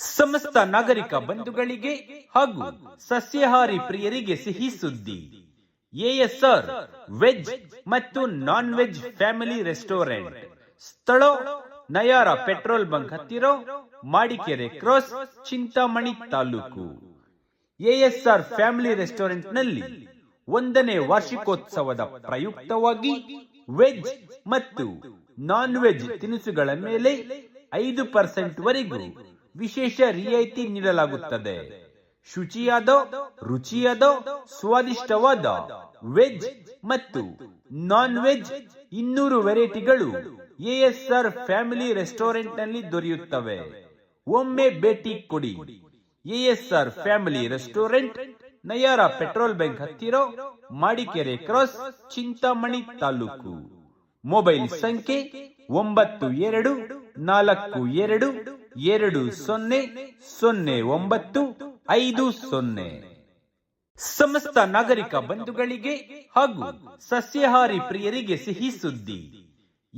ಸಮಸ್ತ ನಾಗರಿಕ ಬಂಧುಗಳಿಗೆ ಹಾಗೂ ಸಸ್ಯಹಾರಿ ಪ್ರಿಯರಿಗೆ ಸಿಹಿ ಸುದ್ದಿ. ಎಎಸ್ಆರ್ ವೆಜ್ ಮತ್ತು ನಾನ್ ವೆಜ್ ಫ್ಯಾಮಿಲಿ ರೆಸ್ಟೋರೆಂಟ್. ಸ್ಥಳ, ನಯಾರ ಪೆಟ್ರೋಲ್ ಬಂಕ್ ಹತ್ತಿರ, Madikere cross, Chintamani taluk. ASR family ರೆಸ್ಟೋರೆಂಟ್ನಲ್ಲಿ ಒಂದನೇ ವಾರ್ಷಿಕೋತ್ಸವದ ಪ್ರಯುಕ್ತವಾಗಿ ವೆಜ್ ಮತ್ತು ನಾನ್ ವೆಜ್ ತಿನಿಸುಗಳ ಮೇಲೆ ಐದು ಪರ್ಸೆಂಟ್ ವರೆಗೂ ವಿಶೇಷ ರಿಯಾಯಿತಿ ನೀಡಲಾಗುತ್ತದೆ. ಶುಚಿಯಾದ, ರುಚಿಯಾದ, ಸ್ವಾದಿಷ್ಟವಾದ ವೆಜ್ ಮತ್ತು ನಾನ್ ವೆಜ್ ಇನ್ನೂರು ವೆರೈಟಿಗಳು ಎಎಸ್ಆರ್ ಫ್ಯಾಮಿಲಿ ರೆಸ್ಟೋರೆಂಟ್ನಲ್ಲಿ ದೊರೆಯುತ್ತವೆ. ಒಮ್ಮೆ ಭೇಟಿ ಕೊಡಿ. ASR family restaurant, Nayara petrol bank ಹತ್ತಿರ, ಮಾಡಿಕೆರೆ ಕ್ರಾಸ್, ಚಿಂತಾಮಣಿ ತಾಲೂಕು. ಮೊಬೈಲ್ ಸಂಖ್ಯೆ ಒಂಬತ್ತು ಎರಡು ನಾಲ್ಕು ಎರಡು ಎರಡು ಸೊನ್ನೆ ಸೊನ್ನೆ ಒಂಬತ್ತು ಐದು ಸೊನ್ನೆ. ಸಮಸ್ತ ನಾಗರಿಕ ಬಂಧುಗಳಿಗೆ ಹಾಗೂ ಸಸ್ಯಹಾರಿ ಪ್ರಿಯರಿಗೆ ಸಿಹಿ ಸುದ್ದಿ.